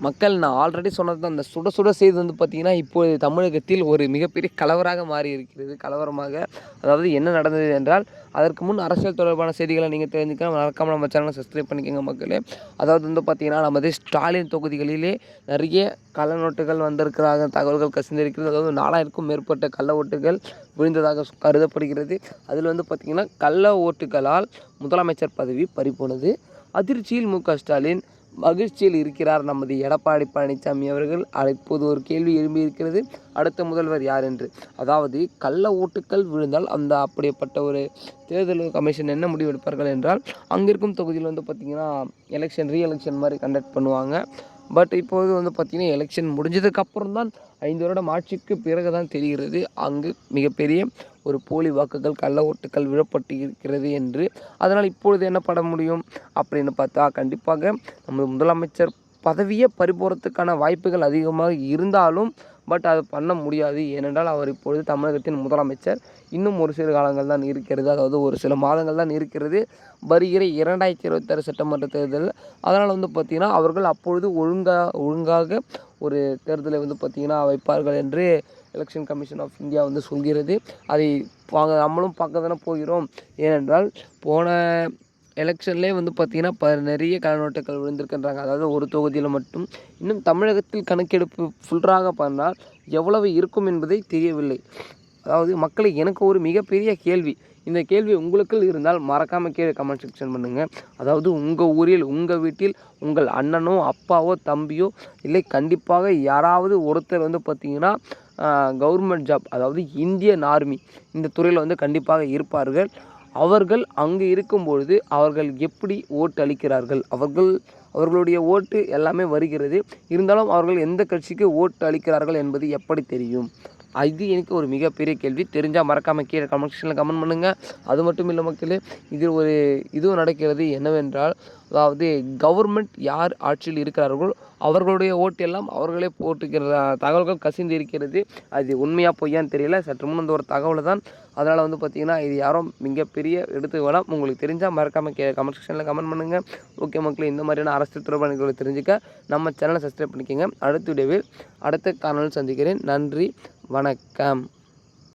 மக்கள் நான் ஆல்ரெடி சொன்னது தான் அந்த சுட சுட செய்தி வந்து பார்த்திங்கன்னா இப்போது தமிழகத்தில் ஒரு மிகப்பெரிய கலவராக மாறி இருக்கிறது கலவரமாக அதாவது என்ன நடந்தது என்றால் அதற்கு முன் அரசியல் தொடர்பான செய்திகளை நீங்கள் தெரிஞ்சுக்கலாம். மறக்காமல் நம்ம சேனலை சப்ஸ்கிரைப் பண்ணிக்கோங்க மக்களே. அதாவது வந்து பார்த்திங்கன்னா நமது ஸ்டாலின் தொகுதிகளிலே நிறைய கள்ள நோட்டுகள் வந்திருக்கிறாங்க தகவல்கள் கசிந்திருக்கிறது. அதாவது நாலாயிரக்கும் மேற்பட்ட கள்ள ஓட்டுகள் விழுந்ததாக கருதப்படுகிறது. அதில் வந்து பார்த்திங்கன்னா கள்ள ஓட்டுகளால் முதலமைச்சர் பதவி பறிப்போனது அதிர்ச்சியில் மு க ஸ்டாலின் மகிழ்ச்சியில் இருக்கிறார் நமது எடப்பாடி பழனிசாமி அவர்கள். இப்போது ஒரு கேள்வி எழும்பி இருக்கிறது. அடுத்த முதல்வர் யார் என்று? அதாவது கள்ள ஓட்டுக்கள் விழுந்தால் அந்த அப்படிப்பட்ட ஒரு தேர்தல் கமிஷன் என்ன முடிவெடுப்பார்கள் என்றால் அங்கே இருக்கும் தொகுதியில் வந்து பார்த்திங்கன்னா எலெக்ஷன் ரீஎலெக்ஷன் மாதிரி கண்டக்ட் பண்ணுவாங்க. பட் இப்போது வந்து பார்த்திங்கன்னா எலெக்ஷன் முடிஞ்சதுக்கப்புறம் தான் ஐந்து வருடம் ஆட்சிக்கு பிறகு தான் தெரிகிறது. அங்கு மிகப்பெரிய ஒரு போலி வாக்குகள் கள்ள ஓட்டுகள் விழப்பட்டு இருக்கிறது என்று. அதனால் இப்பொழுது என்ன பண்ண முடியும் அப்படின்னு பார்த்தா கண்டிப்பாக நமது முதலமைச்சர் பதவியை பறிபோகிறதுக்கான வாய்ப்புகள் அதிகமாக இருந்தாலும் பட் அது பண்ண முடியாது. ஏனென்றால் அவர் இப்பொழுது தமிழகத்தின் முதலமைச்சர். இன்னும் ஒரு சில காலங்கள் தான் இருக்கிறது. அதாவது ஒரு சில மாதங்கள் தான் இருக்கிறது. வருகிற இரண்டாயிரத்தி இருபத்தாறு சட்டமன்ற தேர்தல். அதனால் வந்து பார்த்திங்கன்னா அவர்கள் அப்பொழுது ஒழுங்காக ஒழுங்காக ஒரு தேர்தலை வந்து பார்த்திங்கன்னா வைப்பார்கள் என்று எலெக்ஷன் கமிஷன் ஆஃப் இந்தியா வந்து சொல்கிறது. அதை வாங்க நம்மளும் பார்க்க தானே போகிறோம். ஏனென்றால் போன எலெக்ஷன்லேயே வந்து பார்த்திங்கன்னா ப நிறைய கலநோட்டுகள் விழுந்திருக்கின்றாங்க. அதாவது ஒரு தொகுதியில் மட்டும். இன்னும் தமிழகத்தில் கணக்கெடுப்பு ஃபுல்லாக பண்ணால் எவ்வளவு இருக்கும் என்பதை தெரியவில்லை. அதாவது மக்களை எனக்கு ஒரு மிகப்பெரிய கேள்வி. இந்த கேள்வி உங்களுக்குள் இருந்தால் மறக்காமல் கீழே கமெண்ட் செக்ஷன் பண்ணுங்கள் அதாவது உங்கள் ஊரில் உங்கள் வீட்டில் உங்கள் அண்ணனோ அப்பாவோ தம்பியோ இல்லை கண்டிப்பாக யாராவது ஒருத்தர் வந்து பார்த்திங்கன்னா கவர்மெண்ட் ஜாப் அதாவது இந்தியன் ஆர்மி இந்த துறையில் வந்து கண்டிப்பாக இருப்பார்கள். அவர்கள் அங்கு இருக்கும்பொழுது அவர்கள் எப்படி ஓட்டு அளிக்கிறார்கள்? அவர்கள் அவர்களுடைய ஓட்டு எல்லாமே வருகிறது. இருந்தாலும் அவர்கள் எந்த கட்சிக்கு ஓட்டு அளிக்கிறார்கள் என்பது எப்படி தெரியும்? இது எனக்கு ஒரு மிகப்பெரிய கேள்வி. தெரிஞ்சால் மறக்காமல் கீழே கமெண்ட் செக்ஷனில் கமெண்ட் பண்ணுங்கள் அது மட்டும் இல்லை மக்களே இதில் ஒரு இதுவும் நடக்கிறது என்னவென்றால் அதாவது கவர்மெண்ட் யார் ஆட்சியில் இருக்கிறார்களோ அவர்களுடைய ஓட்டு எல்லாம் அவர்களே போட்டுக்கிற தகவல்கள் கசிந்து இருக்கிறது. அது உண்மையாக பொய்யான்னு தெரியல. சற்று முன் அந்த ஒரு தகவல் தான். அதனால் வந்து பார்த்திங்கன்னா இது யாரும் மிகப்பெரிய எடுத்து வேணாம். உங்களுக்கு தெரிஞ்சால் மறக்காமல் கே கமெண்ட் செக்ஷனில் கமெண்ட் பண்ணுங்கள் ஓகே மக்களே இந்த மாதிரியான அரசு தொடர்பான தெரிஞ்சுக்க நம்ம சேனலை சப்ஸ்கிரைப் பண்ணிக்கோங்க. அடுத்த வீடியோவில் அடுத்த காணொலி சந்திக்கிறேன். நன்றி. வணக்கம்